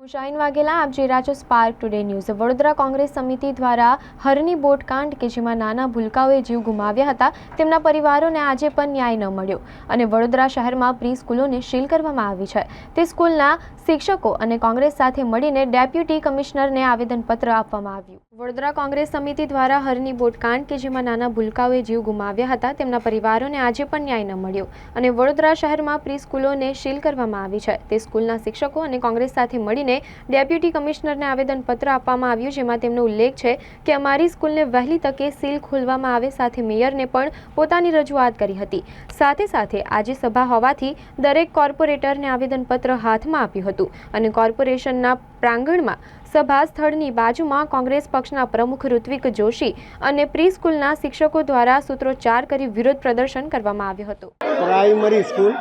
હું શાહીન વાઘેલા, આપ જોઈ રહ્યા છો Spark Today News Vadodara Congress સમિતિ દ્વારા હરની બોટકાંડ કે જેમાં નાના ભૂલકાઓએ જીવ ગુમાવ્યા હતા, તેમના પરિવારોને આજે પણ ન્યાય ન મળ્યો અને વડોદરા શહેરમાં પ્રી સ્કૂલોને સીલ કરવામાં આવી છે. તે સ્કૂલના શિક્ષકો અને કોંગ્રેસ સાથે મળીને ડેપ્યુટી કમિશનરને આવેદનપત્ર આપવામાં આવ્યું. વડોદરા કોંગ્રેસ સમિતિ દ્વારા હરની બોટકાંડ કે જેમાં નાના ભૂલકાઓએ જીવ ગુમાવ્યા હતા, તેમના પરિવારોને આજે પણ ન્યાય ન મળ્યો અને વડોદરા શહેરમાં પ્રી સ્કૂલોને સીલ કરવામાં આવી છે. તે સ્કૂલના શિક્ષકો અને કોંગ્રેસ સાથે મળીને ડેપ્યુટી કમિશનરને આવેદનપત્ર આપવામાં આવ્યું, જેમાં તેમનો ઉલ્લેખ છે કે અમારી સ્કૂલને વહેલી તકે સીલ ખોલવામાં આવે સાથે મેયરને પણ પોતાની રજૂઆત કરી હતી. સાથે સાથે આજે સભા હોવાથી દરેક કોર્પોરેટરને આવેદનપત્ર હાથમાં આપ્યું હતું અને કોર્પોરેશનના પ્રાંગણમાં સભા સ્થળની બાજુમાં કોંગ્રેસ પક્ષના પ્રમુખ ઋત્વિક જોશી અને પ્રી સ્કૂલના શિક્ષકો દ્વારા સૂત્રોચ્ચાર કરી વિરોધ પ્રદર્શન કરવામાં આવ્યો હતો. પ્રાઇમરી સ્કૂલ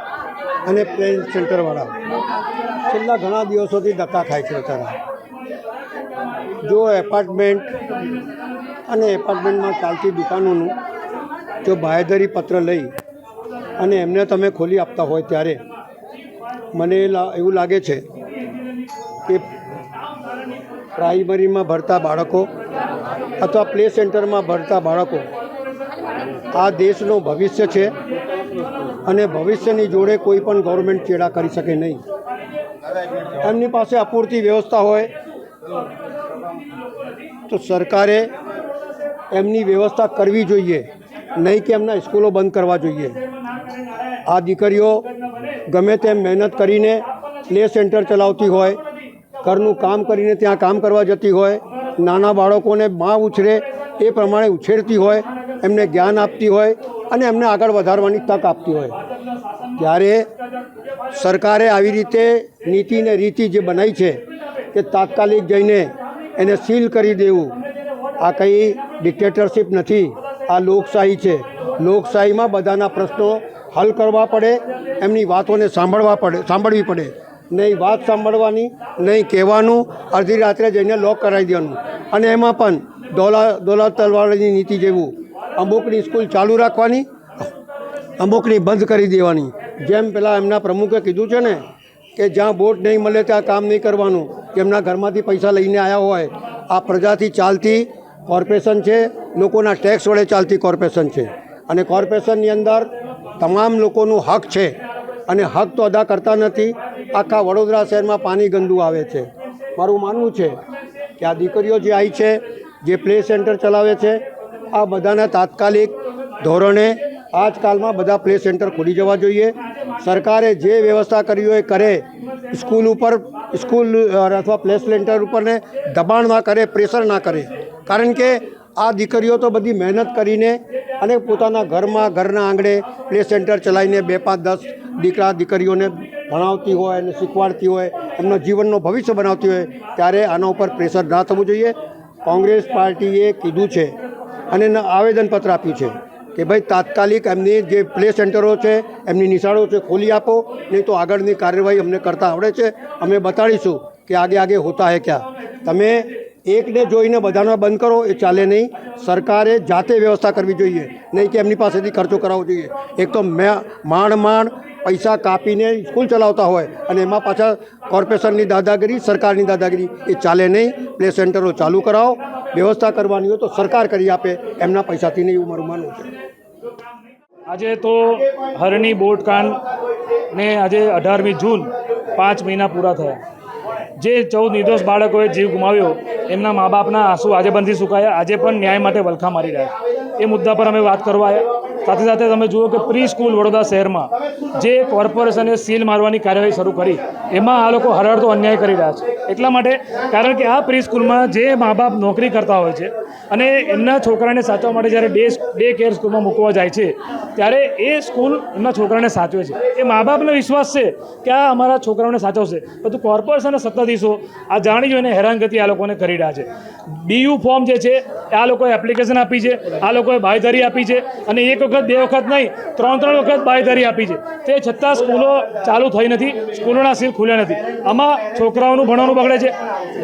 અને પ્લે સેન્ટરવાળા. છેલ્લા ઘણા દિવસોથી ધક્કા ખાય છે બચારા. જો એપાર્ટમેન્ટ અને એપાર્ટમેન્ટમાં ચાલતી દુકાનોનું જો બાહેધરી પત્ર લઈ અને એમને તમે ખોલી આપતા હોય ત્યારે મને એવું લાગે છે કે પ્રાઇમરીમાં ભણતા બાળકો અથવા પ્લે સેન્ટરમાં ભણતા બાળકો, આ દેશનું ભવિષ્ય છે અને ભવિષ્યની જોડે કોઈ પણ ગવર્મેન્ટ ચેડા કરી શકે નહીં. એમની પાસે અપૂરતી વ્યવસ્થા હોય તો સરકારે એમની વ્યવસ્થા કરવી જોઈએ, નહીં કે એમના સ્કૂલો બંધ કરવા જોઈએ. આ દીકરીઓ ગમે તેમ મહેનત કરીને પ્લે સેન્ટર ચલાવતી હોય ઘરનું કામ કરીને ત્યાં કામ કરવા જતી હોય, નાના બાળકોને મા ઉછરે, એ પ્રમાણે ઉછેરતી હોય, એમને જ્ઞાન આપતી હોય અને એમને આગળ વધારવાની તક આપતી હોય. ત્યારે સરકારે આવી રીતે નીતિ ને રીતિ જે બનાવી છે કે તાત્કાલિક જઈને એને સીલ કરી દેવું. આ કંઈ ડિક્ટેટરશીપ નથી. આ લોકશાહી છે. લોકશાહીમાં બધાના પ્રશ્નો હલ કરવા પડે, એમની વાતોને સાંભળવા પડે, સાંભળવી પડે. નહીં વાત સાંભળવાની, નહીં કહેવાનું, અડધી રાત્રે જઈને લોક કરાવી દેવાનું. અને એમાં પણ દોલા દોલા તલવારની નીતિ જેવું. અમુકની સ્કૂલ ચાલુ રાખવાની, અમુકની બંધ કરી દેવાની. જેમ પેલા એમના પ્રમુખે કીધું છે ને, કે જ્યાં બોટ નહીં મળે ત્યાં કામ નહીં કરવાનું. એમના ઘરમાંથી પૈસા લઈને આવ્યા હોય, આ પ્રજાથી ચાલતી કોર્પોરેશન છે, લોકોના ટેક્સ વડે ચાલતી કોર્પોરેશન છે. અને કોર્પોરેશનની અંદર તમામ લોકોનું હક છે. અને હક તો અદા કરતા નથી આખા વડોદરા શહેરમાં પાણી ગંદુ આવે છે. મારું માનવું છે કે આ દીકરીઓ જે આવી છે, જે પ્લે સેન્ટર ચલાવે છે, આ બધાના તાત્કાલિક ધોરણે આજકાલમાં બધા પ્લે સેન્ટર ખોલી જવા જોઈએ. સરકારે જે વ્યવસ્થા કરી હોય કરે. સ્કૂલ ઉપર, સ્કૂલ, અથવા પ્લે સેન્ટર ઉપરને દબાણ ના કરે, પ્રેશર ના કરે. કારણ કે આ દીકરીઓ તો બધી મહેનત કરીને અને પોતાના ઘરમાં, ઘરના આંગણે પ્લે સેન્ટર ચલાવીને બે પાંચ દસ દીકરા, દીકરીઓને ભણાવતી હોય અને શીખવાડતી હોય, એમના જીવનનો ભવિષ્ય બનાવતી હોય, ત્યારે આના ઉપર પ્રેશર ના થવું જોઈએ. કોંગ્રેસ પાર્ટીએ કીધું છે અને આવેદનપત્ર આપ્યું છે કે ભાઈ તાત્કાલિક એમની જે પ્લે સેન્ટરો છે, એમની નિશાળો છે, ખોલી આપો, નહીં તો આગળની કાર્યવાહી અમને કરતા આવડે છે. અમે બતાડીશું કે આગે આગે હોતા હે ક્યાં. તમે એકને જોઈને બધાનો બંધ કરો, એ ચાલે નહીં. સરકારે જાતે વ્યવસ્થા કરવી જોઈએ. નહીં કે એમની પાસેથી ખર્ચો કરાવવો જોઈએ. એક તો મેં માંડ માંડ પૈસા કાપીને સ્કૂલ ચલાવતા હોય અને એમાં પાછા કોર્પોરેશનની દાદાગીરી, સરકારની દાદાગીરી, એ ચાલે નહીં. પ્લે સેન્ટરો ચાલુ કરાવો. વ્યવસ્થા કરવાની હોય તો સરકાર કરી આપે. એમના પૈસાથી નહીં એવું માનવું છે. આજે તો હરની બોટકાંડને આજે અઢારમી જૂન પાંચ મહિના પૂરા થયા. જે ચૌદ નિર્દોષ બાળકોએ જીવ ગુમાવ્યો, એમના મા બાપના આંસુ આજે બંધી સુકાયા. આજે પણ ન્યાય માટે વલખા મારી રહ્યા એ મુદ્દા પર અમે વાત કરવા આવ્યા સાથે સાથે તમે જુઓ કે પ્રી સ્કૂલ વડોદરા શહેરમાં જે કોર્પોરેશને સીલ મારવાની કાર્યવાહી શરૂ કરી, એમાં આ લોકો હરાડતો અન્યાય કરી રહ્યા છે. એટલા માટે કારણ કે આ પ્રી સ્કૂલમાં જે મા બાપ નોકરી કરતા હોય છે અને એમના છોકરાને સાચવવા માટે જ્યારે ડે ડે કેર સ્કૂલમાં મૂકવા જાય છે, ત્યારે એ સ્કૂલ એમના છોકરાને સાચવે છે. એ મા બાપનો વિશ્વાસ છે કે આ અમારા છોકરાઓને સાચવશે. પરંતુ કોર્પોરેશન સત્તાધીશો આ જાણી જોઈને હેરાનગતિ આ લોકોને કરી રહ્યા છે. બીયુ ફોર્મ જે છે, આ લોકોએ એપ્લિકેશન આપી છે, આ લોકોએ બાંયધરી આપી છે અને એક વખત વખત, બે વખત નહીં, ત્રણ ત્રણ વખત બાંયધરી આપી છે. તે છતાં સ્કૂલો ચાલુ થઈ નથી, સ્કૂલોના સીલ ખુલ્યા નથી. આમાં છોકરાઓનું ભણવાનું બગડે છે.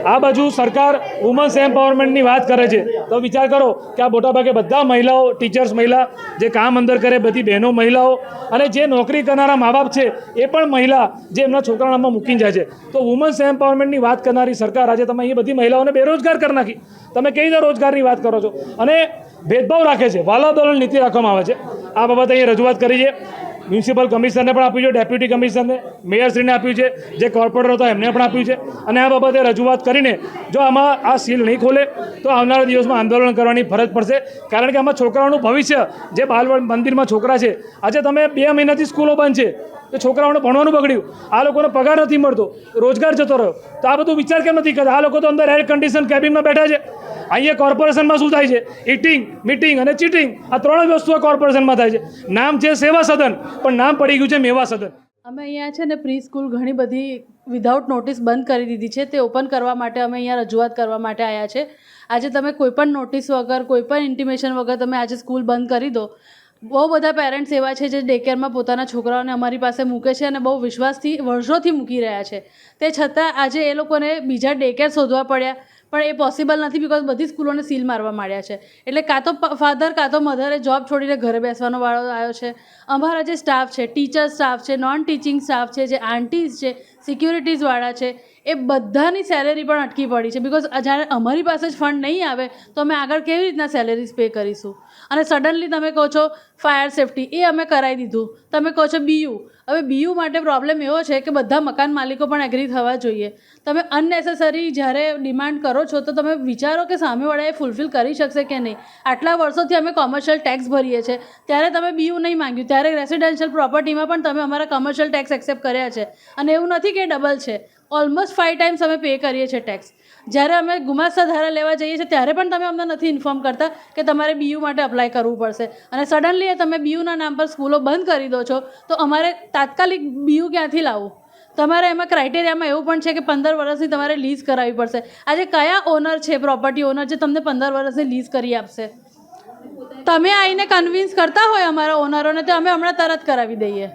આ બાજુ સરકાર વુમન્સ એમ્પાવરમેન્ટની વાત કરે છે. તો વિચાર કરો કે આ મોટાભાગે બધા મહિલાઓ ટીચર્સ મહિલા, જે કામ અંદર કરે, બધી બહેનો મહિલાઓ, અને જે નોકરી કરનારા મા બાપ છે, એ પણ મહિલા જે એમના છોકરાઓમાં મૂકીને જાય છે. તો વુમન્સ એમ્પાવરમેન્ટની વાત કરનારી સરકાર આજે તમે એ બધી મહિલાઓને બેરોજગાર કરી નાખી. તમે કેવી રીતે રોજગારની વાત કરો છો? અને ભેદભાવ રાખે છે. વાલાદોલન નીતિ રાખવામાં આવે છે. આ બાબતે અહીં રજૂઆત કરી છે. મ્યુનિસિપલ કમિશનરને પણ આપ્યું છે, ડેપ્યુટી કમિશનરને, મેયરશ્રીને આપ્યું છે, જે કોર્પોરેટર હતા એમને પણ આપ્યું છે. અને આ બાબતે રજૂઆત કરીને જો આમાં આ સીલ નહીં ખોલે, તો આવનારા દિવસમાં આંદોલન કરવાની ફરજ પડશે. કારણ કે આમાં છોકરાઓનું ભવિષ્ય, જે બાલ મંદિરમાં છોકરા છે, આજે તમે બે મહિનાથી સ્કૂલો બંધ છે, તો છોકરાઓને ભણવાનું બગડ્યું. આ લોકોને પગાર નથી મળતો, રોજગાર જતો રહ્યો. તો આ બધું વિચાર કેમ નથી કરતા? આ લોકો તો અંદર એર કન્ડિશન કેબિનમાં બેઠા છે. અહીંયા કોર્પોરેશનમાં શું થાય છે? ઇટિંગ, મીટિંગ અને ચીટિંગ. આ ત્રણ વસ્તુઓ કોર્પોરેશનમાં થાય છે. નામ છે સેવા સદન, પણ નામ પડી ગયું છે મેવા સદન. અમે અહીંયા છે ને પ્રી સ્કૂલ ઘણી બધી વિધાઉટ નોટિસ બંધ કરી દીધી છે. તે ઓપન કરવા માટે અમે અહીંયા રજૂઆત કરવા માટે આવ્યા છે. આજે તમે કોઈ પણ નોટિસ વગર, કોઈ પણ ઇન્ટિમેશન વગર તમે આજે સ્કૂલ બંધ કરી દો. બહુ બધા પેરેન્ટ્સ એવા છે જે ડેકેરમાં પોતાના છોકરાઓને અમારી પાસે મૂકે છે અને બહુ વિશ્વાસથી, વર્ષોથી મૂકી રહ્યા છે. તે છતાં આજે એ લોકોને બીજા ડેકેર શોધવા પડ્યા. પણ એ પોસિબલ નથી બિકોઝ બધી સ્કૂલોને સીલ મારવા માંડ્યા છે. એટલે કાં તો ફાધર કાં તો મધરે જોબ છોડીને ઘરે બેસવાનો વાળો આવ્યો છે. અમારા જે સ્ટાફ છે ટીચર સ્ટાફ છે નોન ટીચિંગ સ્ટાફ છે, જે આન્ટીઝ છે સિક્યુરિટીઝવાળા છે, એ બધાની સેલેરી પણ અટકી પડી છે. બિકોઝ જ્યારે અમારી પાસે જ ફંડ નહીં આવે, તો અમે આગળ કેવી રીતના સેલેરીઝ પે કરીશું? અને સડનલી તમે કહો છો ફાયર સેફટી એ અમે કરાવી દીધું. તમે કહો છો બીયુ હવે બીયુ માટે પ્રોબ્લેમ એવો છે કે બધા મકાન માલિકો પણ એગ્રી થવા જોઈએ. તમે અનનેસેસરી જ્યારે ડિમાન્ડ કરો છો, તો તમે વિચારો કે સામેવાળાએ ફૂલફિલ કરી શકશે કે નહીં. આટલા વર્ષોથી અમે કોમર્શિયલ ટેક્સ ભરીએ છીએ ત્યારે તમે બીયુ નહીં માંગ્યું. ત્યારે રેસિડેન્શિયલ પ્રોપર્ટીમાં પણ તમે અમારા કમર્શિયલ ટેક્સ એક્સેપ્ટ કર્યા છે. અને એવું નથી કે ડબલ છે. ઓલમોસ્ટ ફાઇવ ટાઈમ્સ અમે પે કરીએ છીએ ટેક્સ જ્યારે અમે ગુમાસ્તા ધારા લેવા જઈએ છીએ, ત્યારે પણ તમે અમને નથી ઇન્ફોર્મ કરતા કે તમારે બીયુ માટે અપ્લાય કરવું પડશે. અને સડનલી તમે બીયુના નામ પર સ્કૂલો બંધ કરી દો છો, તો અમારે તાત્કાલિક બીયુ ક્યાંથી લાવવું તમારે એમાં ક્રાઇટેરિયામાં એવું પણ છે કે પંદર વર્ષની તમારે લીઝ કરાવવી પડશે. આજે કયા ઓનર છે પ્રોપર્ટી ઓનર જે તમને પંદર વર્ષની લીઝ કરી આપશે? તમે આવીને કન્વિન્સ કરતા હોય અમારા ઓનરોને તો અમે હમણાં તરત કરાવી દઈએ.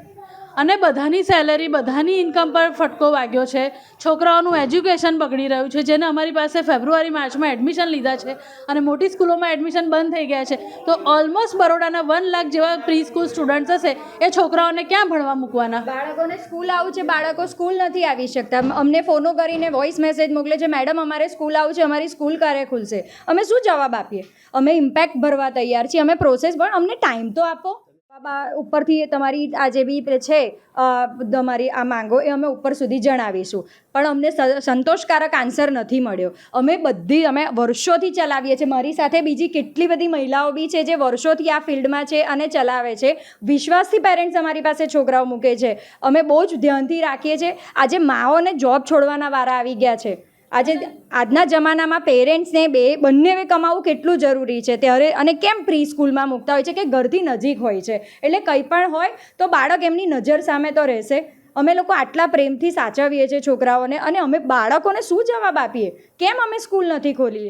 અને બધાની સેલેરી બધાની ઇન્કમ પર ફટકો વાગ્યો છે. છોકરાઓનું એજ્યુકેશન બગડી રહ્યું છે. જેને અમારી પાસે ફેબ્રુઆરી માર્ચમાં એડમિશન લીધા છે અને મોટી સ્કૂલોમાં એડમિશન બંધ થઈ ગયા છે. તો ઓલમોસ્ટ બરોડાના વન લાખ જેવા પ્રી સ્કૂલ સ્ટુડન્ટ્સ હશે. એ છોકરાઓને ક્યાં ભણવા મૂકવાના? બાળકોને સ્કૂલ આવું છે. બાળકો સ્કૂલ નથી આવી શકતા. અમને ફોનો કરીને વોઇસ મેસેજ મોકલે છે મેડમ અમારે સ્કૂલ આવું છે. અમારી સ્કૂલ ક્યારે ખુલશે? અમે શું જવાબ આપીએ? અમે ઇમ્પેક્ટ ભરવા તૈયાર છીએ. અમે પ્રોસેસ પણ અમને ટાઈમ તો આપો. ઉપરથી તમારી આ જે બી છે તમારી આ માંગો એ અમે ઉપર સુધી જણાવીશું. પણ અમને સંતોષકારક આન્સર નથી મળ્યો. અમે બધી અમે વર્ષોથી ચલાવીએ છીએ. મારી સાથે બીજી કેટલી બધી મહિલાઓ બી છે જે વર્ષોથી આ ફિલ્ડમાં છે અને ચલાવે છે. વિશ્વાસથી પેરેન્ટ્સ અમારી પાસે છોકરાઓ મૂકે છે. અમે બહુ જ ધ્યાનથી રાખીએ છીએ. આજે માઓને જોબ છોડવાના વારા આવી ગયા છે. આજે આજના જમાનામાં પેરેન્ટ્સને બે બંને કમાવું કેટલું જરૂરી છે? ત્યારે અને કેમ પ્રી સ્કૂલમાં મૂકતા હોય છે કે ઘરથી નજીક હોય છે? એટલે કંઈ પણ હોય તો બાળક એમની નજર સામે તો રહેશે. અમે લોકો આટલા પ્રેમથી સાચવીએ છીએ છોકરાઓને અને અમે બાળકોને શું જવાબ આપીએ? કેમ અમે સ્કૂલ નથી ખોલી